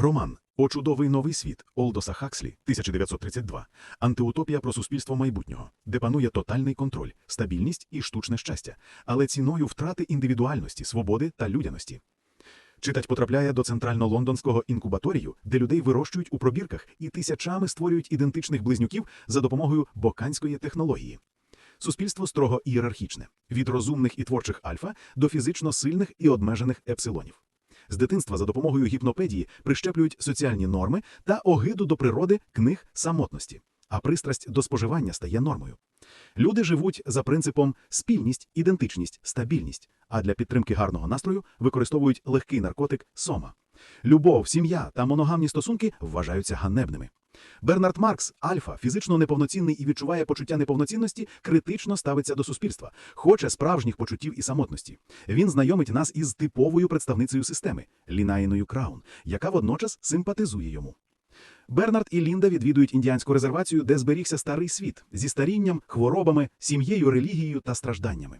Роман О чудовий новий світ Олдоса Хакслі 1932. Антиутопія про суспільство майбутнього, де панує тотальний контроль, стабільність і штучне щастя, але ціною втрати індивідуальності, свободи та людяності. Читач потрапляє до центрально-лондонського інкубаторію, де людей вирощують у пробірках і тисячами створюють ідентичних близнюків за допомогою боканської технології. Суспільство строго ієрархічне від розумних і творчих альфа до фізично сильних і обмежених епсилонів. З дитинства за допомогою гіпнопедії прищеплюють соціальні норми та огиду до природи книг самотності, а пристрасть до споживання стає нормою. Люди живуть за принципом спільність, ідентичність, стабільність, а для підтримки гарного настрою використовують легкий наркотик сома. Любов, сім'я та моногамні стосунки вважаються ганебними. Бернард Маркс, альфа, фізично неповноцінний і відчуває почуття неповноцінності, критично ставиться до суспільства, хоче справжніх почуттів і самотності. Він знайомить нас із типовою представницею системи Лінаїною Краун, яка водночас симпатизує йому. Бернард і Лінда відвідують індіанську резервацію, де зберігся старий світ зі старінням, хворобами, сім'єю, релігією та стражданнями.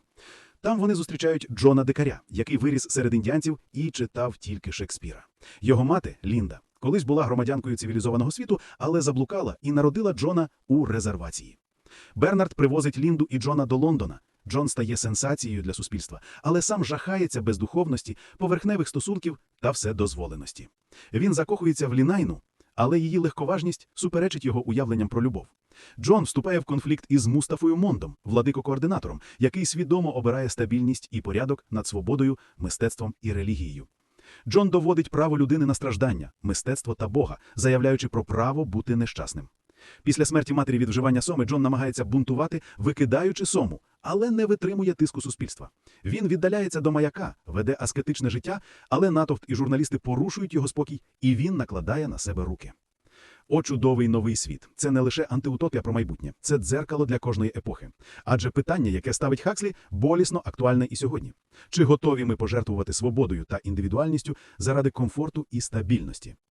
Там вони зустрічають Джона Дикаря, який виріс серед індіанців і читав тільки Шекспіра. Його мати Лінда колись була громадянкою цивілізованого світу, але заблукала і народила Джона у резервації. Бернард привозить Лінду і Джона до Лондона. Джон стає сенсацією для суспільства, але сам жахається бездуховності, поверхневих стосунків та вседозволеності. Він закохується в Лінайну, але її легковажність суперечить його уявленням про любов. Джон вступає в конфлікт із Мустафою Мондом, владико-координатором, який свідомо обирає стабільність і порядок над свободою, мистецтвом і релігією. Джон доводить право людини на страждання, мистецтво та Бога, заявляючи про право бути нещасним. Після смерті матері від вживання соми Джон намагається бунтувати, викидаючи сому, але не витримує тиску суспільства. Він віддаляється до маяка, веде аскетичне життя, але натовп і журналісти порушують його спокій, і він накладає на себе руки. О, чудовий новий світ. Це не лише антиутопія про майбутнє, це дзеркало для кожної епохи. Адже питання, яке ставить Хакслі, болісно актуальне і сьогодні. Чи готові ми пожертвувати свободою та індивідуальністю заради комфорту і стабільності?